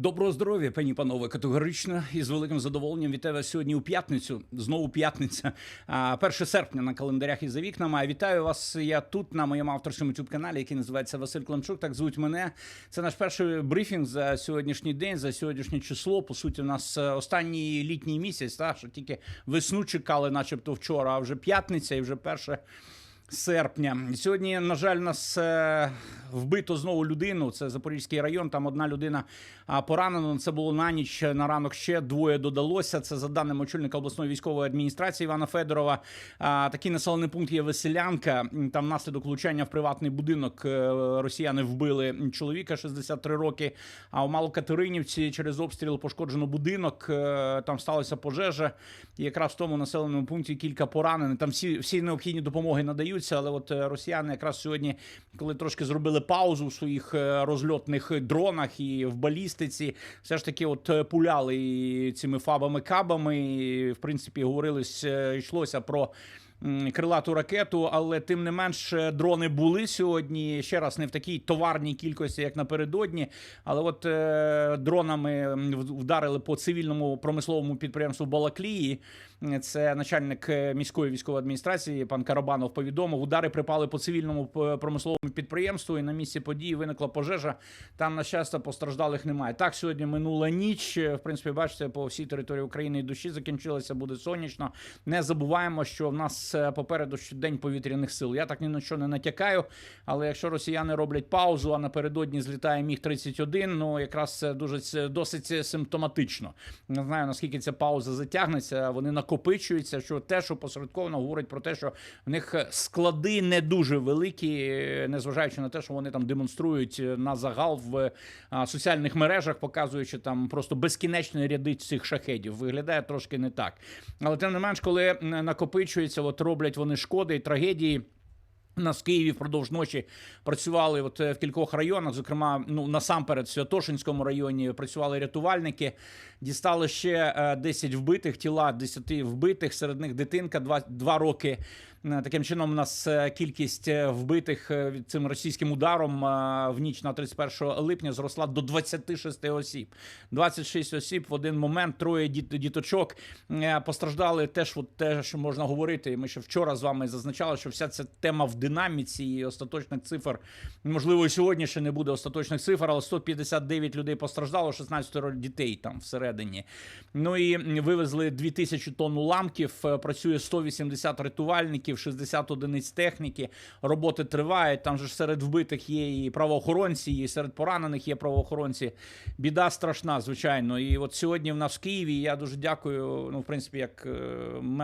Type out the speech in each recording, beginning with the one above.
Доброго здоров'я, пані панове, категорично і з великим задоволенням вітаю вас сьогодні у п'ятницю. Знову п'ятниця, а, 1 серпня на календарях і за вікнами. А Вітаю вас. Я тут на моєму авторському youtube каналі, який називається Василь Климчук. Так звуть мене. Це наш перший брифінг за сьогоднішній день, за сьогоднішнє число. По суті, у нас останній літній місяць, та що тільки весну чекали, начебто вчора, а вже п'ятниця і вже перше серпня. Сьогодні, на жаль, нас е, вбито знову людину. Це Запорізький район. Там одна людина поранена. Це було на ніч. На ранок ще двоє додалося. Це за даними очільника обласної військової адміністрації Івана Федорова. А, такий населений пункт є Веселянка. Там внаслідок влучання в приватний будинок е, росіяни вбили чоловіка 63 роки. А у Малокатеринівці через обстріл пошкоджено будинок. Е, Там сталася пожежа. І якраз в тому населеному пункті кілька поранених. Там всі, всі необхідні допомоги надаються. Але от е, росіяни якраз сьогодні, коли трошки зробили паузу в своїх е, розльотних дронах і в балістиці, все ж таки, от е, пуляли цими фабами-кабами. І, в принципі, говорилось, йшлося про. Крилату ракету, але тим не менш дрони були сьогодні. Ще раз не в такій товарній кількості, як напередодні. Але от е, дронами вдарили по цивільному промисловому підприємству Балаклії. Це начальник е, міської військової адміністрації пан Карабанов повідомив. Удари припали по цивільному промисловому підприємству, і на місці події виникла пожежа. Там, на щастя, постраждалих немає. Так, сьогодні минула ніч. В принципі, бачите, по всій території України і дощі закінчилися, буде сонячно. Не забуваємо, що в нас е, попереду день повітряних сил. Я так ні на що не натякаю. Але якщо росіяни роблять паузу, а напередодні злітає міг 31 ну якраз це дуже досить симптоматично. Не знаю наскільки ця пауза затягнеться. Вони накопичуються. Що те, що посередковано говорить про те, що в них склади не дуже великі, е, незважаючи на те, що вони там демонструють е, на загал в соціальних мережах, показуючи там просто безкінечні ряди цих шахедів. Виглядає трошки не так. Але тим не менш, коли накопичується, от роблять вони шкоди і трагедії. Нас в Києві впродовж ночі працювали от е, в кількох районах, зокрема, ну насамперед, в Святошинському районі працювали рятувальники. Дістали ще е, 10 вбитих тіла, 10 вбитих, серед них дитинка 2, 2 роки. Е, Таким чином, у нас е, кількість е, вбитих цим російським ударом в ніч на 31 липня зросла до 26 осіб. 26 осіб в один момент, троє діточок постраждали. Теж от те, що можна говорити. Ми ще вчора з вами зазначали, що вся ця тема в динаміці і остаточних цифр. Можливо, сьогодні ще не буде остаточних цифр, але 159 людей постраждало, 16 дітей там всередині. Ну і вивезли 2000 тонн уламків. Працює 180 рятувальників, 60 одиниць техніки. Роботи тривають. Там же ж серед вбитих є і правоохоронці, і серед поранених є правоохоронці. Біда страшна, звичайно. І от сьогодні в нас в Києві. Я дуже дякую. Ну, в принципі, як е,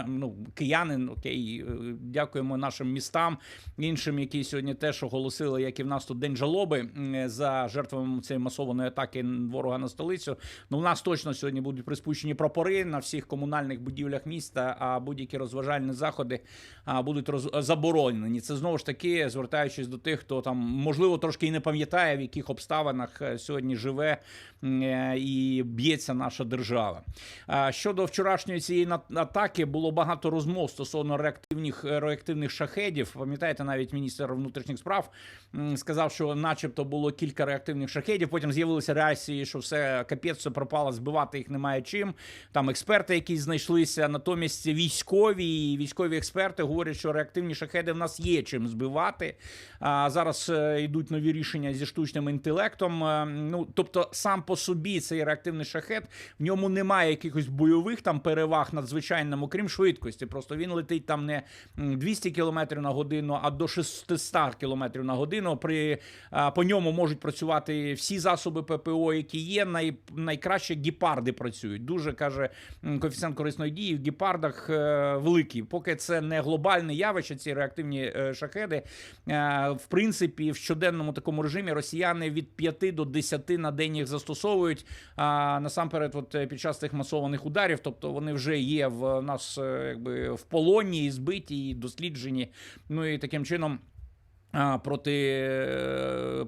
ну, киянин, окей, е, дякуємо нашим містам, іншим, які сьогодні теж оголосили, як і в нас тут день жалоби за жертвами цієї масованої атаки ворога на столицю. Ну, в нас точно сьогодні будуть приспущені прапори на всіх комунальних будівлях міста, а будь-які розважальні заходи будуть роз... заборонені. Це знову ж таки, звертаючись до тих, хто там можливо трошки і не пам'ятає, в яких обставинах е, сьогодні живе е, і б'ється наша держава. Щодо вчорашньої цієї атаки було багато розмов стосовно реактивних реактивних шахедів. Пам'ятаєте, навіть міністр внутрішніх справ сказав, що, начебто, було кілька реактивних шахедів. Потім з'явилися реакції, що все капець, все пропало, збивати їх немає чим. Там експерти, якісь знайшлися. Натомість військові і військові експерти говорять, що реактивні шахеди в нас є чим збивати. А зараз е, йдуть нові рішення зі штучним інтелектом. Е, Ну тобто, сам по собі цей реактивний шахет в ньому немає якихось бойових там переваг надзвичайним, окрім швидкості. Просто він летить там не 200 км на годину, а до 600 км на годину. При по ньому можуть працювати всі засоби ППО, які є. Най, найкраще гіпарди працюють. Дуже каже коефіцієнт корисної дії в гіпардах е, великий. Поки це не глобальне явище, ці реактивні е, шахеди. Е, в принципі, в щоденному такому режимі росіяни від 5 до 10 на день їх застосовують. А насамперед, от е, під час цих масованих ударів, тобто вони вже є в нас якби в полоні, і збиті, і досліджені. Ну і таким чином. Проти,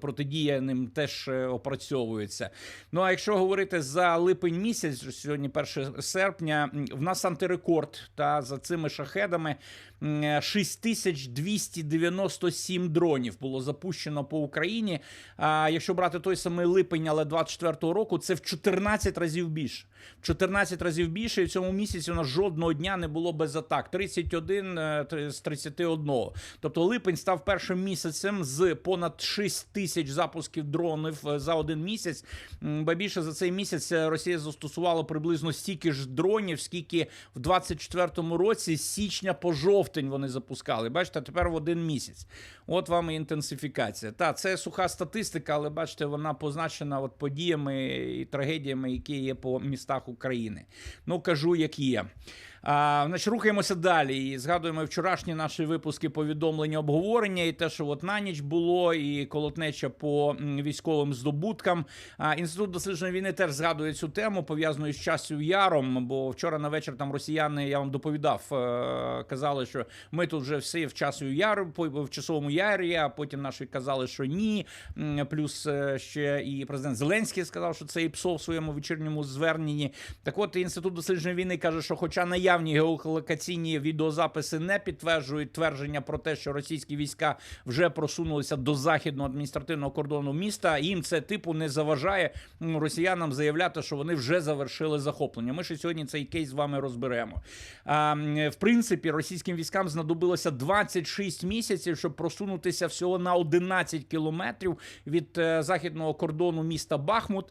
протидія ним теж опрацьовується. Ну а якщо говорити за липень місяць, сьогодні 1 серпня, в нас антирекорд та за цими шахедами 6297 дронів було запущено по Україні. А якщо брати той самий липень, але 24-го року, це в 14 разів більше. В 14 разів більше. І в цьому місяці у нас жодного дня не було без атак. 31 е, з 31. Тобто липень став першим місяцем з понад 6 тисяч запусків дронів е, за один місяць. Ба більше за цей місяць е, Росія застосувала приблизно стільки ж дронів, скільки в 24-му році з січня по жовтень вони запускали. Бачите, тепер в один місяць. От вам і інтенсифікація. Та це суха статистика, але бачите, вона позначена от подіями і трагедіями, які є по містах України. Ну кажу, як є. А, значить, рухаємося далі і згадуємо вчорашні наші випуски повідомлення обговорення, і те, що от на ніч було, і колотнеча по військовим здобуткам. А, Інститут дослідження війни теж згадує цю тему, пов'язану з часів яром. Бо вчора на вечір там росіяни, я вам доповідав, е, казали, що ми тут вже всі в часу яру, в часовому ярі, а потім наші казали, що ні. Плюс е, ще і президент Зеленський сказав, що це і ПСО в своєму вечірньому зверненні. Так от інститут дослідження війни каже, що, хоча наявні геолокаційні відеозаписи не підтверджують твердження про те, що російські війська вже просунулися до західного адміністративного кордону міста, їм це типу не заважає росіянам заявляти, що вони вже завершили захоплення. Ми ще сьогодні цей кейс з вами розберемо. А, в принципі, російським військам знадобилося 26 місяців, щоб просунутися всього на 11 кілометрів від е, західного кордону міста Бахмут.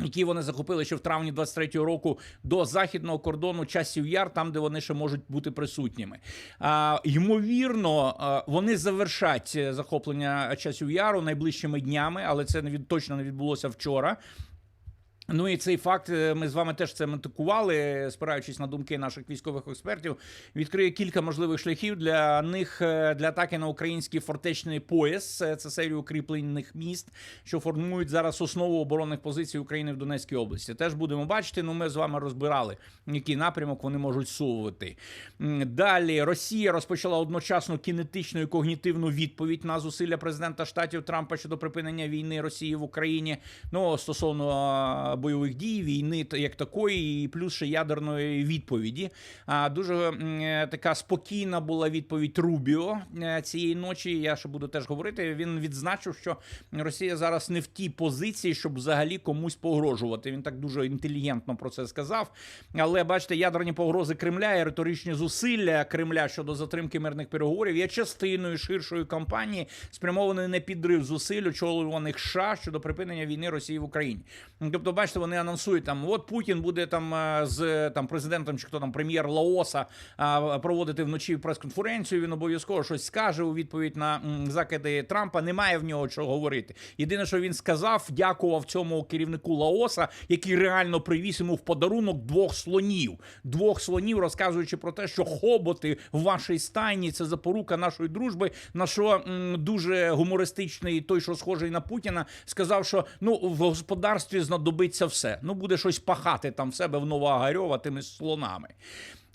Які вони захопили ще в травні 23-го року до західного кордону часів яр, там де вони ще можуть бути присутніми. А, ймовірно, вони завершать е, захоплення часів яру найближчими днями, але це не від точно не відбулося вчора. Ну і цей факт е, ми з вами теж це метикували, спираючись на думки наших військових експертів. Відкриє кілька можливих шляхів для них е, для атаки на український фортечний пояс. Е, Це серію укріплених міст, що формують зараз основу оборонних позицій України в Донецькій області. Теж будемо бачити. Ну ми з вами розбирали, який напрямок вони можуть сувувати. Далі Росія розпочала одночасно кінетичну і когнітивну відповідь на зусилля президента штатів Трампа щодо припинення війни Росії в Україні. Ну стосовно бойових дій, війни як такої, і плюс ще ядерної відповіді. А дуже е, така спокійна була відповідь Рубіо е, цієї ночі. Я ще буду теж говорити. Він відзначив, що Росія зараз не в тій позиції, щоб взагалі комусь погрожувати. Він так дуже інтелігентно про це сказав. Але бачите, ядерні погрози Кремля і риторичні зусилля Кремля щодо затримки мирних переговорів є частиною ширшої кампанії, спрямованої на підрив зусиль очолюваних США щодо припинення війни Росії в Україні. Тобто, бачите, вони анонсують там: от Путін буде там е, з там президентом чи хто там прем'єр Лаоса проводити вночі прес-конференцію. Він обов'язково щось скаже у відповідь на закиди Трампа. Немає в нього чого говорити. Єдине, що він сказав, дякував цьому керівнику Лаоса, який реально привіз йому в подарунок двох слонів. Двох слонів, розказуючи про те, що хоботи в вашій стайні це запорука нашої дружби. На що дуже гумористичний той, що схожий на Путіна, сказав, що ну в господарстві знадобиться все. Ну буде щось пахати там в себе в Новоагарьова тими слонами.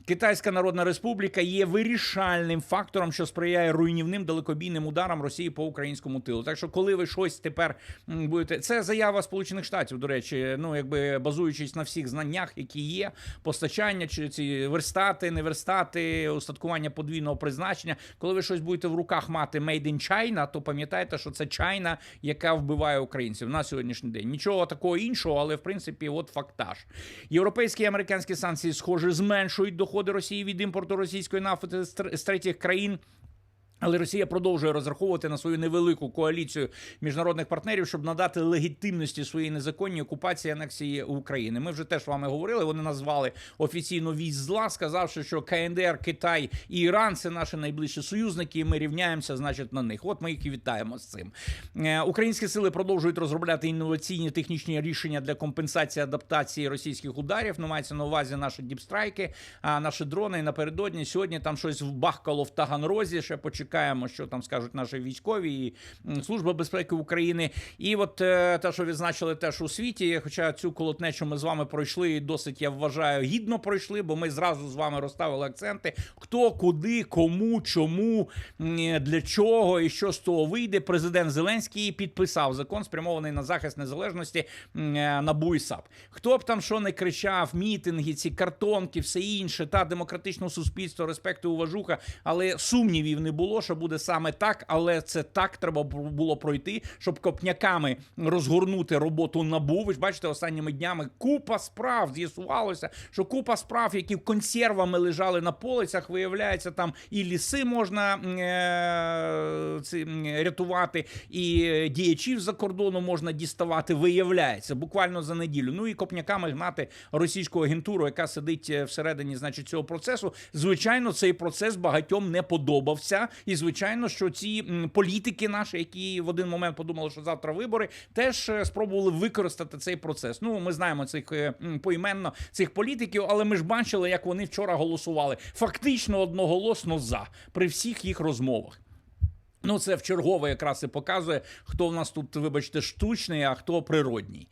Китайська Народна Республіка є вирішальним фактором, що сприяє руйнівним далекобійним ударам Росії по українському тилу. Так що, коли ви щось тепер будете, це заява Сполучених Штатів, до речі, ну якби базуючись на всіх знаннях, які є, постачання чи ці верстати, не верстати, устаткування подвійного призначення. Коли ви щось будете в руках мати Made in China, то пам'ятайте, що це Чайна, яка вбиває українців на сьогоднішній день. Нічого такого іншого, але в принципі, от фактаж. Європейські і американські санкції, схоже, зменшують доходи Росії від імпорту російської нафти з третіх країн. Але Росія продовжує розраховувати на свою невелику коаліцію міжнародних партнерів, щоб надати легітимності своїй незаконній окупації анексії України. Ми вже теж з вами говорили. Вони назвали офіційно вісь зла, сказавши, що КНДР, Китай і Іран це наші найближчі союзники, і ми рівняємося, значить, на них. От ми їх і вітаємо з цим. Е, Українські сили продовжують розробляти інноваційні технічні рішення для компенсації адаптації російських ударів. Ну, мається на увазі наші діпстрайки, а наші дрони. І напередодні сьогодні там щось вбахкало в Таганрозі. Ще почекаємо. Чекаємо, що там скажуть наші військові і служба безпеки України. І от е, те, що відзначили теж у світі, хоча цю колотнечу ми з вами пройшли і досить, я вважаю, гідно пройшли, бо ми зразу з вами розставили акценти, хто, куди, кому, чому, для чого і що з того вийде. Президент Зеленський підписав закон, спрямований на захист незалежності е, НАБУ і САП. Хто б там що не кричав, мітинги, ці картонки, все інше, та демократичного суспільства, респекту, уважуха, але сумнівів не було, що буде саме так, але це так треба було пройти, щоб копняками розгорнути роботу набу. Ви ж бачите, останніми днями купа справ з'ясувалося, що купа справ, які консервами лежали на полицях, виявляється, там і ліси можна е- ці, рятувати, і діячів за кордону можна діставати. Виявляється, буквально за неділю. Ну і копняками гнати російську агентуру, яка сидить е, всередині, значить, цього процесу. Звичайно, цей процес багатьом не подобався. І звичайно, що ці політики наші, які в один момент подумали, що завтра вибори, теж е, спробували використати цей процес. Ну, ми знаємо цих е, поіменно цих політиків, але ми ж бачили, як вони вчора голосували. Фактично одноголосно за при всіх їх розмовах. Ну, це вчергове якраз і показує, хто в нас тут, вибачте, штучний, а хто природній.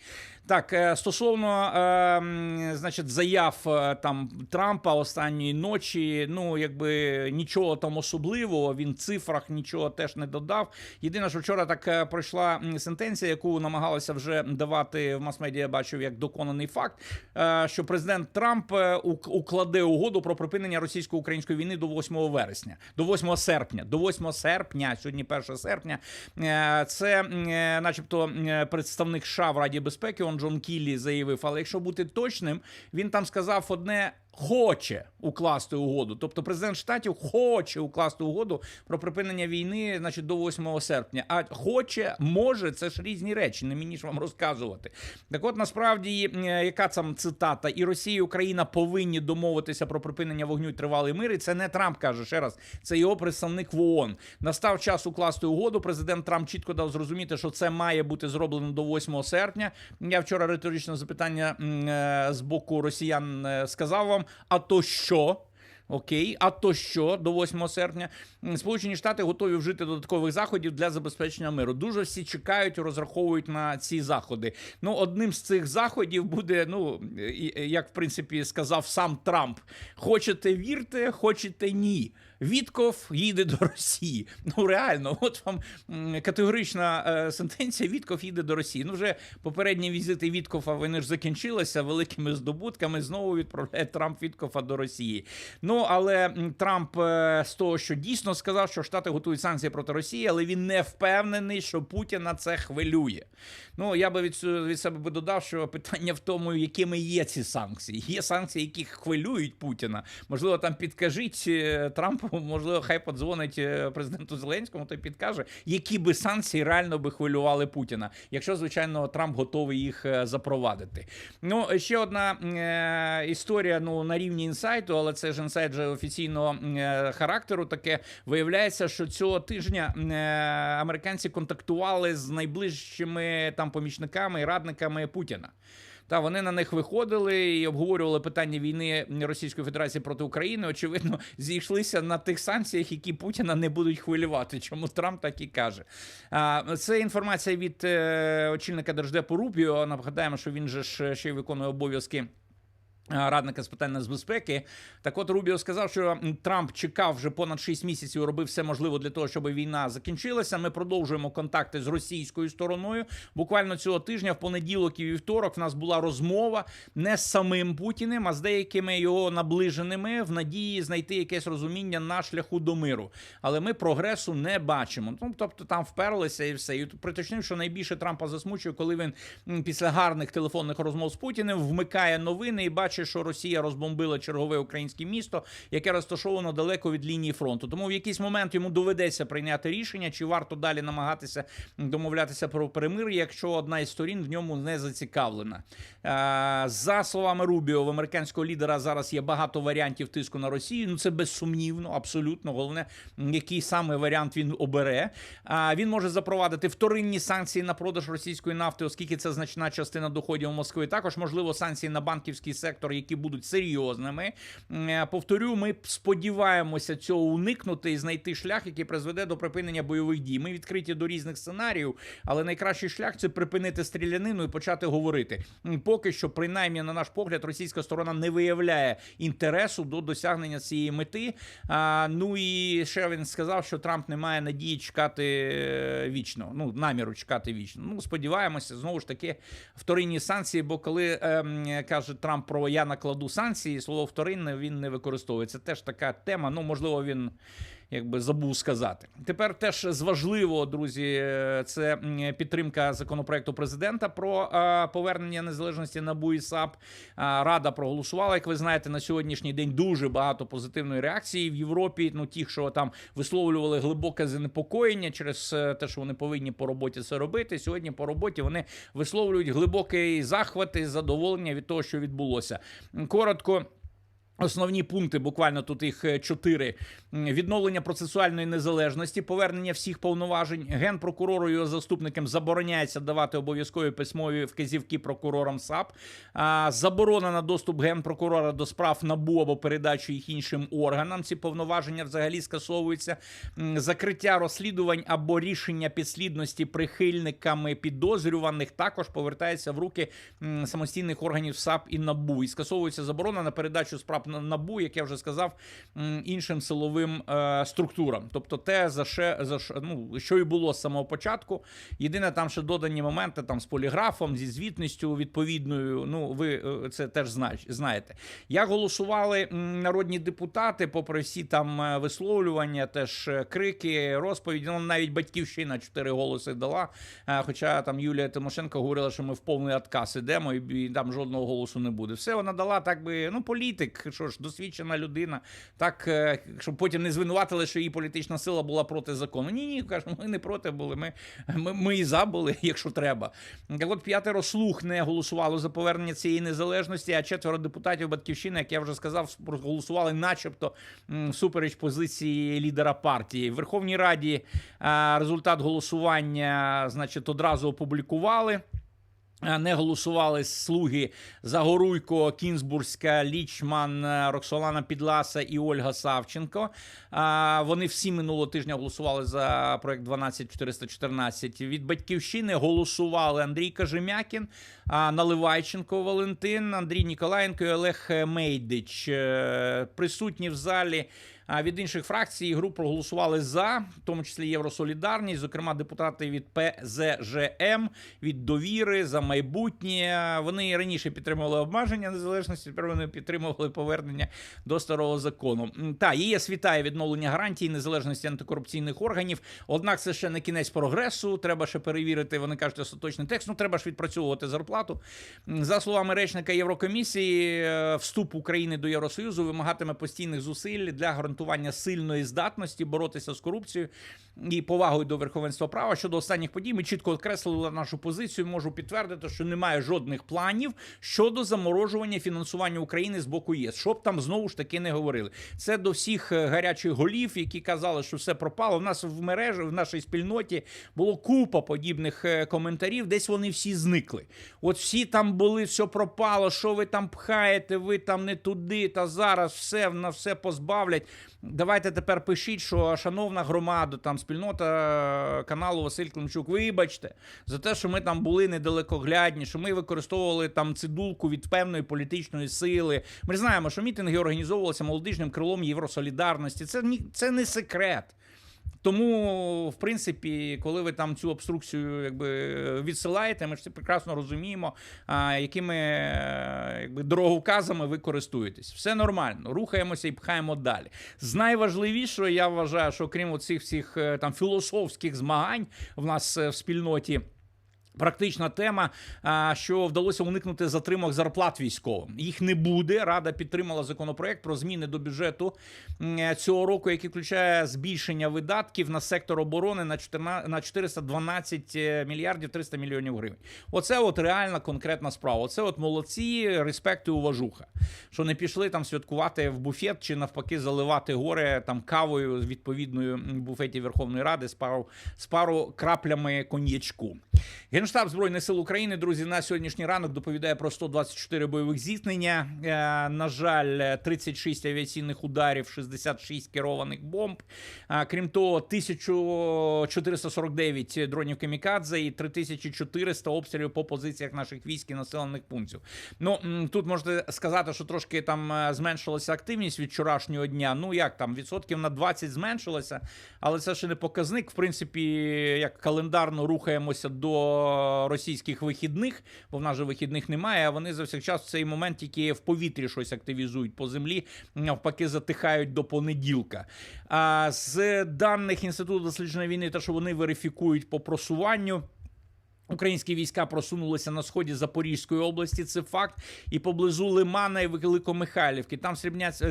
Так, е, стосовно е, значить, заяв е, там Трампа останньої ночі, ну якби нічого там особливого, він в цифрах нічого теж не додав. Єдине, що вчора так е, пройшла сентенція, яку намагалися вже давати в мас-медіа, бачив як доконаний факт, е, що президент Трамп укладе угоду про припинення російсько-української війни до 8 вересня, до 8 серпня, до 8 серпня, сьогодні 1 серпня. Е, Це, е, начебто, представник США в Раді безпеки, он Джон Кіллі заявив. Але якщо бути точним, він там сказав одне. Хоче укласти угоду, тобто президент штатів хоче укласти угоду про припинення війни, значить, до 8 серпня. А хоче, може, це ж різні речі. Не мені ж вам розказувати. Так, от насправді, е, яка там цитата, і Росія, і Україна повинні домовитися про припинення вогню і тривалий мир. І це не Трамп каже ще раз. Це його представник в ООН. Настав час укласти угоду. Президент Трамп чітко дав зрозуміти, що це має бути зроблено до 8 серпня. Я вчора риторичне запитання е, з боку росіян е, сказав вам: а то що? Окей, а то що до 8 серпня Сполучені Штати готові вжити додаткових заходів для забезпечення миру. Дуже всі чекають розраховують на ці заходи. Ну, одним з цих заходів буде, ну як в принципі сказав сам Трамп: хочете вірте, хочете ні. Вітков їде до Росії. Ну реально, от вам категорична е, сентенція. Вітков їде до Росії. Ну вже попередні візити Віткофа вони ж закінчилися великими здобутками. Знову відправляє Трамп Віткофа до Росії. Ну але Трамп е, з того, що дійсно сказав, що Штати готують санкції проти Росії, але він не впевнений, що Путіна це хвилює. Ну я би від, від себе би додав, що питання в тому, якими є ці санкції. Є санкції, які хвилюють Путіна. Можливо, там підкажіть е, Трампу, можливо, хай подзвонить е, президенту Зеленському, той підкаже, які би санкції реально би хвилювали Путіна, якщо звичайно Трамп готовий їх е, запровадити. Ну ще одна е, історія. Ну на рівні інсайту, але це ж інсайт вже офіційного е, характеру. Таке виявляється, що цього тижня е, американці контактували з найближчими там помічниками і радниками Путіна. Та вони на них виходили і обговорювали питання війни Російської Федерації проти України. Очевидно, зійшлися на тих санкціях, які Путіна не будуть хвилювати. Чому Трамп так і каже? А, Це інформація від е, очільника держдепу Рубіо. Нагадаємо, що він же ще й виконує обов'язки. А, Радника з питань нацбезпеки. Так от Рубіо сказав, що Трамп чекав вже понад 6 місяців, робив все можливе для того, щоб війна закінчилася. Ми продовжуємо контакти з російською стороною. Буквально цього тижня, в понеділок і вівторок, в нас була розмова не з самим Путіним, а з деякими його наближеними в надії знайти якесь розуміння на шляху до миру. Але ми прогресу не бачимо. Ну тобто там вперлися і все. І приточнив, що найбільше Трампа засмучує, коли він після гарних телефонних розмов з Путіним вмикає новини і бачить, що Росія розбомбила чергове українське місто, яке розташовано далеко від лінії фронту. Тому в якийсь момент йому доведеться прийняти рішення, чи варто далі намагатися домовлятися про перемир'я, якщо одна із сторін в ньому не зацікавлена. Е, За словами Рубіо, в американського лідера зараз є багато варіантів тиску на Росію. Ну це безсумнівно, абсолютно. Головне, який саме варіант він обере. Він може запровадити вторинні санкції на продаж російської нафти, оскільки це значна частина доходів Москви. Також можливо санкції на банківський сектор вибори, які будуть серйозними. Е, Повторю, ми сподіваємося цього уникнути і знайти шлях, який призведе до припинення бойових дій. Ми відкриті до різних сценаріїв, але найкращий шлях це припинити стрілянину і почати говорити. Поки що, принаймні, на наш погляд, російська сторона не виявляє інтересу до досягнення цієї мети. А, ну і ще він сказав, що Трамп не має надії чекати е, вічно. Ну, наміру чекати вічно. Ну, сподіваємося, знову ж таки, вторинні санкції. Бо коли ем, каже Трамп про я накладу санкції, слово вторинне він не використовується. Теж така тема. Ну, можливо, він. Якби забув сказати. Тепер теж з важливого, друзі, е, це підтримка законопроекту президента про е, повернення незалежності НАБУ і САП. Рада проголосувала. Як ви знаєте, на сьогоднішній день дуже багато позитивної реакції в Європі. Ну, ті, що там висловлювали глибоке занепокоєння через е, те, що вони повинні по роботі це робити. Сьогодні по роботі вони висловлюють глибокий захват і задоволення від того, що відбулося. Коротко. Основні пункти, буквально тут їх е, чотири: відновлення процесуальної незалежності, повернення всіх повноважень. Генпрокурору і його заступникам забороняється давати обов'язкові письмові вказівки прокурорам САП. Заборона на доступ генпрокурора до справ НАБУ або передачу їх іншим органам. Ці повноваження взагалі скасовуються. Закриття розслідувань або рішення підслідності прихильниками підозрюваних також повертається в руки самостійних органів САП і НАБУ. І скасовується заборона на передачу справ НАБУ, як я вже сказав, іншим силовим е, структурам. Тобто, те за ще за ну, що і було з самого початку. Єдине, там ще додані моменти там з поліграфом, зі звітністю відповідною. Ну, ви е, це теж знаєте. Як голосували народні депутати, попри всі там е, висловлювання, теж крики, розповіді. Ну, навіть батьківщина чотири голоси дала. Хоча там Юлія Тимошенко говорила, що ми в повний отказ ідемо, і там жодного голосу не буде. Все вона дала так би, ну, політик, що ж, досвідчена людина, так, е, щоб потім не звинуватили, що її політична сила була проти закону. Ні, ні, кажуть, ми не проти були. Ми, ми, ми і за були, якщо треба. Так от п'ятеро слуг не голосувало за повернення цієї незалежності, а четверо депутатів Батьківщини, як я вже сказав, проголосували, начебто, м, всупереч позиції лідера партії. В Верховній Раді результат голосування, значить, одразу опублікували. А, Не голосували слуги Загоруйко, Кінзбурська, Лічман, е, Роксолана Підласа і Ольга Савченко. А, Вони всі минулого тижня голосували за проект 12414. Від батьківщини голосували Андрій Кажемякін, Наливайченко Валентин, Андрій Ніколаєнко і Олег Мейдич. Е, Присутні в залі. Від інших фракцій і груп проголосували за, в тому числі Євросолідарність, зокрема депутати від ПЗЖМ, від довіри за майбутнє. Вони раніше підтримували обмеження незалежності, тепер вони підтримували повернення до старого закону. Та ЄС вітає відновлення гарантій незалежності антикорупційних органів. Однак це ще не кінець прогресу. Треба ще перевірити. Вони кажуть, остаточний текст. Ну треба ж відпрацьовувати зарплату. За словами речника Єврокомісії, е, вступ України до Євросоюзу вимагатиме постійних зусиль для гарантування сильної здатності боротися з корупцією і повагою до верховенства права. Щодо останніх подій, ми чітко окреслили нашу позицію. Можу підтвердити, що немає жодних планів щодо заморожування фінансування України з боку ЄС. Щоб там знову ж таки не говорили. Це до всіх е, гарячих голів, які казали, що все пропало. У нас в мережі, в нашій спільноті було купа подібних е, коментарів. Десь вони всі зникли. От всі там були, все пропало. Що ви там пхаєте? Ви там не туди, та зараз все на все позбавлять. Давайте тепер пишіть, що шановна громада, там спільнота е, каналу Василь Климчук, вибачте за те, що ми там були недалекоглядні, що ми використовували там цидулку від певної політичної сили. Ми знаємо, що мітинги організовувалися молодіжним крилом Євросолідарності. Це ні, це не секрет. Тому, в принципі, коли ви там цю обструкцію якби відсилаєте, ми ж прекрасно розуміємо, а, якими якби дороговказами ви користуєтесь. Все нормально, рухаємося і пхаємо далі. З найважливішого, я вважаю, що крім цих всіх е, там філософських змагань в нас е, в спільноті. Практична тема, що вдалося уникнути затримок зарплат військовим. Їх не буде. Рада підтримала законопроект про зміни до бюджету цього року, який включає збільшення видатків на сектор оборони на 14 на 412 мільярдів 300 мільйонів гривень. Оце от реальна конкретна справа. Оце от молодці, респект і уважуха. Що не пішли там святкувати в буфет чи навпаки заливати горе там кавою з відповідною буфеті Верховної Ради з пару з пару краплями коньячку. Генштаб Збройних сил України, друзі, на сьогоднішній ранок доповідає про 124 бойових зіткнення. Е, на жаль, 36 авіаційних ударів, 66 керованих бомб. А, крім того, 1449 дронів камікадзе і 3400 обстрілів по позиціях наших військ і населених пунктів. Ну тут можете сказати, що трошки там е, зменшилася активність від вчорашнього дня. Ну як там відсотків на 20 зменшилося, але це ще не показник. В принципі, як календарно рухаємося до російських вихідних, бо в нас же вихідних немає. А вони завсякчас в цей момент тільки в повітрі щось активізують по землі, навпаки, затихають до понеділка. А з даних інституту дослідження війни, те, що вони верифікують по просуванню. Українські війська просунулися на сході Запорізької області. Це факт, і поблизу Лимана і Великомихайлівки. Там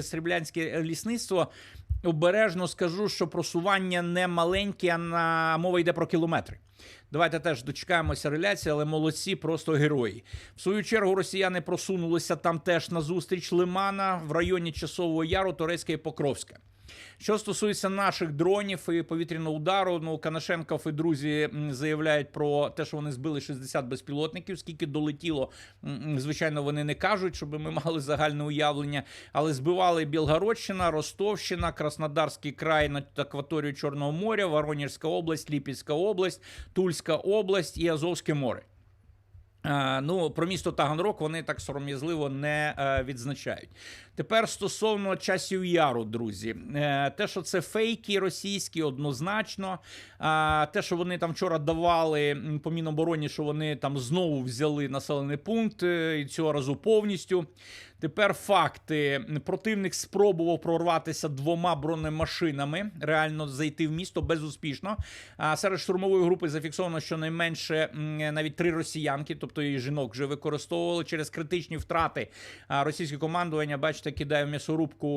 Сріблянське лісництво. Обережно скажу, що просування не маленьке, а на мова йде про кілометри. Давайте теж дочекаємося реляції, але молодці, просто герої. В свою чергу росіяни просунулися там теж на зустріч Лимана в районі Часового Яру, Турецька і Покровська. Що стосується наших дронів і повітряного удару, ну Канашенков і друзі заявляють про те, що вони збили 60 безпілотників. Скільки долетіло, звичайно, вони не кажуть, щоб ми мали загальне уявлення. Але збивали Білгородщина, Ростовщина, Краснодарський край над акваторією Чорного моря, Воронежська область, Ліпецька область, Тульська область і Азовське море. Е, Ну, про місто Таганрог вони так сором'язливо не е, відзначають. Тепер стосовно часів яру, друзі, Е, те, що це фейки російські, однозначно. Те, що вони там вчора давали по Мінобороні, що вони там знову взяли населений пункт е, і цього разу повністю. Тепер факти: противник спробував прорватися двома бронемашинами, реально зайти в місто безуспішно. А серед штурмової групи зафіксовано щонайменше навіть три росіянки, тобто і жінок вже використовували через критичні втрати. Російське командування, бачите, кидає в м'ясорубку.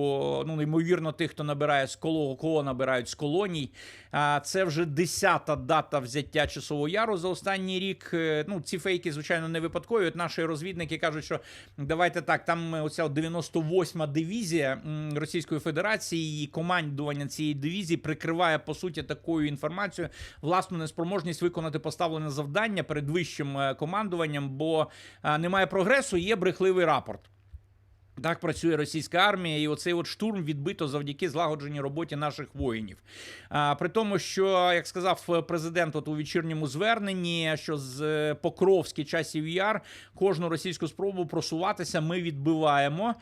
Ну неймовірно, тих, хто набирає з коло, кого набирають з колоній. А це вже десята дата взяття часового яру за останній рік. Е, Ну ці фейки, звичайно, не випадкові. От наші розвідники кажуть, що давайте так, там оця 98-ма дивізія Російської Федерації і командування цієї дивізії прикриває по суті такою інформацією власну неспроможність виконати поставлене завдання перед вищим е, командуванням, бо е, немає прогресу, є брехливий рапорт. Так працює російська армія, і оцей от штурм відбито завдяки злагодженій роботі наших воїнів. А, при тому, що як сказав президент, от у вечірньому зверненні, що з Покровські часів яр кожну російську спробу просуватися ми відбиваємо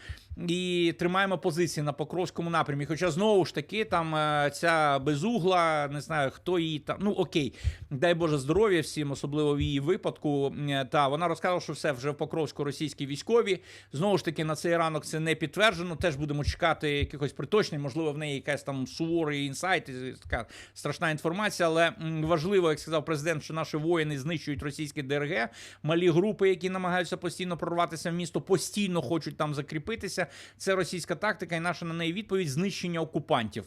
і тримаємо позиції на Покровському напрямі. Хоча знову ж таки, там е, ця безугла, не знаю хто її там. Ну окей, дай Боже здоров'я всім, особливо в її випадку. Е, Та вона розказала, що все вже в Покровську російські військові. Знову ж таки, на цей ранок це не підтверджено. Теж будемо чекати якихось приточень, можливо, в неї якась там суворий інсайт, така страшна інформація. Але важливо, як сказав президент, що наші воїни знищують російське ДРГ. Малі групи, які намагаються постійно прорватися в місто, постійно хочуть там закріпитися. Це російська тактика, і наша на неї відповідь знищення окупантів.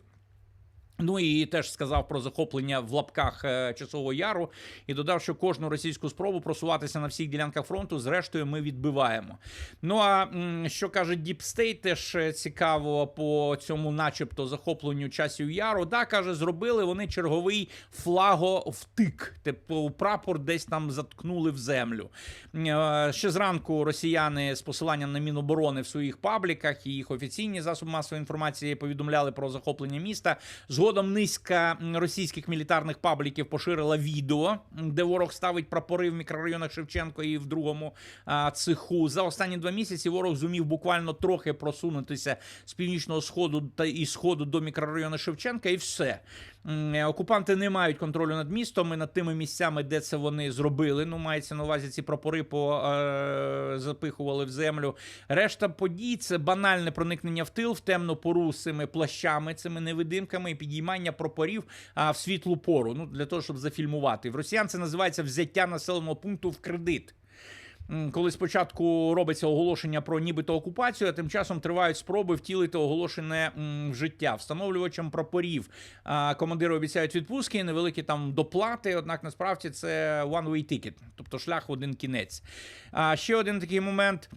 Ну і теж сказав про захоплення в лапках е, часового яру і додав, що кожну російську спробу просуватися на всіх ділянках фронту, зрештою, ми відбиваємо. Ну а що каже Deep State, теж е, цікаво по цьому, начебто, захопленню часів яру. Да, каже, зробили вони черговий флаговтик. Типу прапор десь там заткнули в землю. Е, Ще зранку росіяни з посиланням на Міноборони в своїх пабліках і їх офіційні засоби масової інформації повідомляли про захоплення міста. Згодом низка російських мілітарних пабліків поширила відео, де ворог ставить прапори в мікрорайонах Шевченко і в другому а, цеху. За останні два місяці ворог зумів буквально трохи просунутися з північного сходу та і сходу до мікрорайону Шевченка, і все. Е, Окупанти не мають контролю над містом і над тими місцями, де це вони зробили. Ну, мається на увазі ці прапори по е, запихували в землю. Решта подій це банальне проникнення в тил в темну пору з цими плащами, цими невидимками і підіймання прапорів а, в світлу пору. Ну для того, щоб зафільмувати. В росіян це називається взяття населеного пункту в кредит. Коли спочатку робиться оголошення про нібито окупацію, а тим часом тривають спроби втілити оголошене в життя. Встановлювачам прапорів командири обіцяють відпустки, невеликі там доплати. Однак насправді це one-way ticket, тобто шлях в один кінець. А ще один такий момент.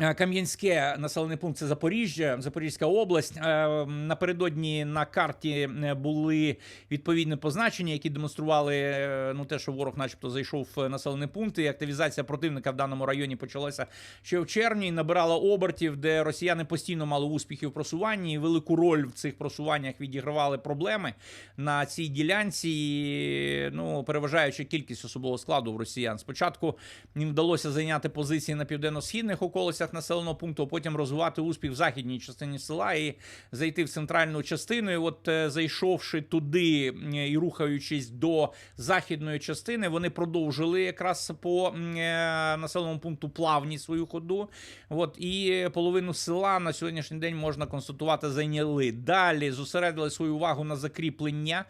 Е, Кам'янське населений пункт це Запоріжжя, Запорізька область. Е, Напередодні на карті е, були відповідні позначення, які демонстрували ну те, що ворог, начебто, зайшов в населений пункт. І активізація противника в даному районі почалася ще в червні. Набирала обертів, де росіяни постійно мали успіхи в просуванні. і Велику роль в цих просуваннях відігравали проблеми на цій ділянці. і, Ну переважаючи кількість особового складу в росіян. Спочатку їм вдалося зайняти позиції на південно-східних околицях населеного пункту, а потім розвивати успіх в західній частині села і зайти в центральну частину. І от е, зайшовши туди і рухаючись до західної частини, вони продовжили якраз по е, населеному пункту плавні свою ходу. От і половину села на сьогоднішній день можна констатувати зайняли. Далі зосередили свою увагу на закріплення,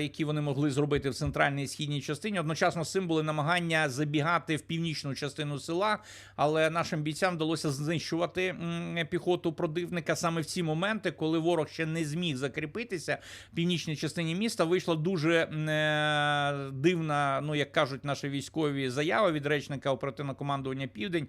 які вони могли зробити в центральній і східній частині. Одночасно з цим були намагання забігати в північну частину села, але нашим бійцям вдалося знищувати піхоту противника саме в ці моменти, коли ворог ще не зміг закріпитися в північній частині міста. Вийшла дуже е, дивна, ну як кажуть наші військові заява від речника оперативного командування Південь,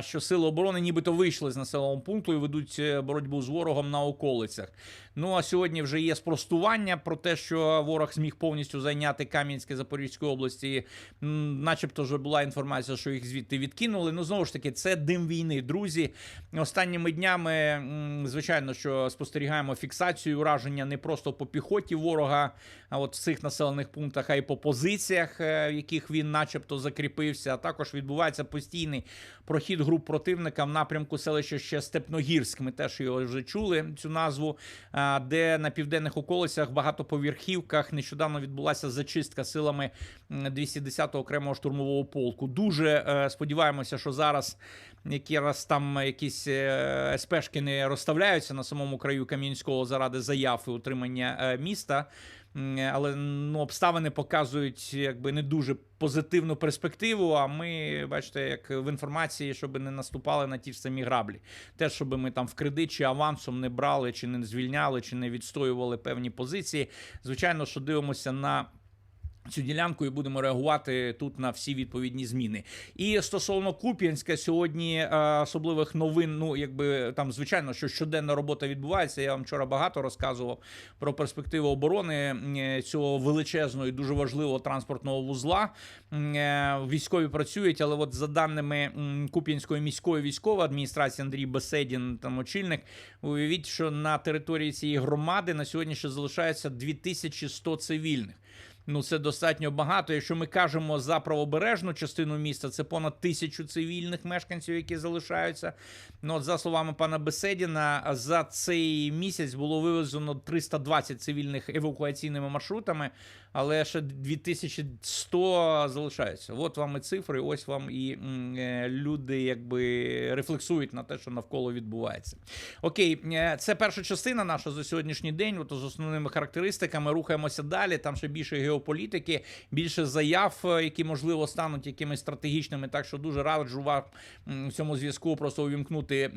що сили оборони нібито вийшли з населеного пункту і ведуть е, боротьбу з ворогом на околицях. Ну а сьогодні вже є спростування про те, що ворог зміг повністю зайняти Кам'янське Запорізької області. Начебто вже була інформація, що їх звідти відкинули. Ну знову ж таки, це дим війни. Друзі, останніми днями, звичайно, що спостерігаємо фіксацію ураження не просто по піхоті ворога, а от в цих населених пунктах, а й по позиціях, е, в яких він, начебто, закріпився. А також відбувається постійний прохід груп противника в напрямку селища ще Степногірськ. Ми теж його вже чули цю назву, а, де на південних околицях, багатоповерхівках нещодавно відбулася зачистка силами м, 210-го окремого штурмового полку. Дуже е, сподіваємося, що зараз які раз там якісь е, СПшки не розставляються на самому краю Кам'янського заради заяв і утримання е, міста. М, Але ну, обставини показують якби не дуже позитивну перспективу. А ми, бачите, як в інформації, щоб не наступали на ті ж самі граблі. Те, щоб ми там в кредит чи авансом не брали, чи не звільняли, чи не відстоювали певні позиції. Звичайно, що дивимося на. Цю ділянку і будемо реагувати тут на всі відповідні зміни. І стосовно Куп'янська, сьогодні е, особливих новин. Ну якби там звичайно, що щоденна робота відбувається. Я вам вчора багато розказував про перспективу оборони цього величезного і дуже важливого транспортного вузла. Е, Військові працюють, але от за даними Куп'янської міської військової адміністрації Андрій Беседін, там очільник, уявіть, що на території цієї громади на сьогодні ще залишається 2100 цивільних. Ну, це достатньо багато. Якщо ми кажемо за правобережну частину міста, це понад тисячу цивільних мешканців, які залишаються. Ну, от за словами пана Беседіна, за цей місяць було вивезено 320 цивільних евакуаційними маршрутами, але ще 2100 залишаються. От вам і цифри, ось вам і е, люди якби рефлексують на те, що навколо відбувається. Окей, е, це перша частина наша за сьогоднішній день. От з основними характеристиками рухаємося далі. Там ще більше геополітики, більше заяв, е, які можливо стануть якимись стратегічними. Так що дуже раджу вам в цьому зв'язку просто увімкнути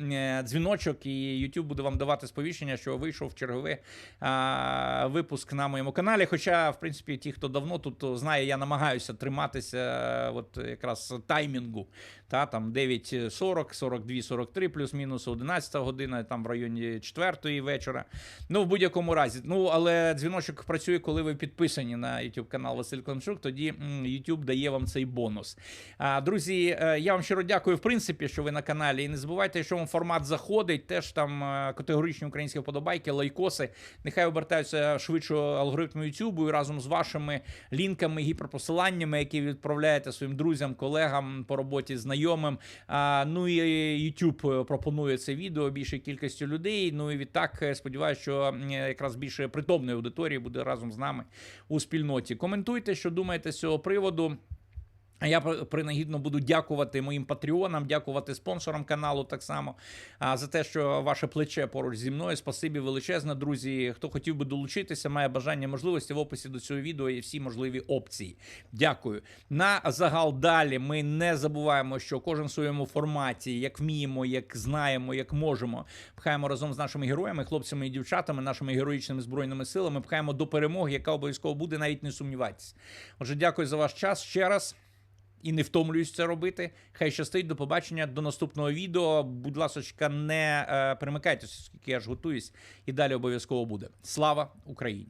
дзвіночок, і YouTube буде вам давати сповіщення, що вийшов черговий а, випуск на моєму каналі. Хоча, в принципі, ті, хто давно тут знає, я намагаюся триматися е, от якраз таймінгу. Та там 9.40, 42, 43, плюс-мінус 11 година, там в районі 4 вечора. Ну, в будь-якому разі. Ну, але дзвіночок працює, коли ви підписані на YouTube канал Василь Климчук, тоді YouTube дає вам цей бонус. А, друзі, е, я вам щиро дякую, в принципі, що ви на каналі. І не забувайте, що вам формат заходить, теж там е, категоричні українські вподобайки, лайкоси. Нехай обертаються швидше алгоритму YouTube і разом з вашими лінками, гіперпосиланнями, які відправляєте своїм друзям, колегам по роботі, знайомим. Ну і YouTube пропонує це відео більшій кількості людей. Ну і відтак е, сподіваюся, що якраз більше притомної аудиторії буде разом з нами у спільноті. Коментуйте, що думаєте з цього приводу. Я при- принагідно буду дякувати моїм патреонам, дякувати спонсорам каналу так само за те, що ваше плече поруч зі мною. Спасибі величезне, друзі. Хто хотів би долучитися, має бажання можливості в описі до цього відео є всі можливі опції. Дякую. На загал далі ми не забуваємо, що кожен в своєму форматі, як вміємо, як знаємо, як можемо, пхаємо разом з нашими героями, хлопцями і дівчатами, нашими героїчними збройними силами, пхаємо до перемоги, яка обов'язково буде, навіть не сумнівайтесь. Отже, дякую за ваш час ще раз. І не втомлююсь це робити. Хай щастить, до побачення, до наступного відео. Будь ласочка, не е, перемикайтеся, оскільки я ж готуюсь, і далі обов'язково буде. Слава Україні!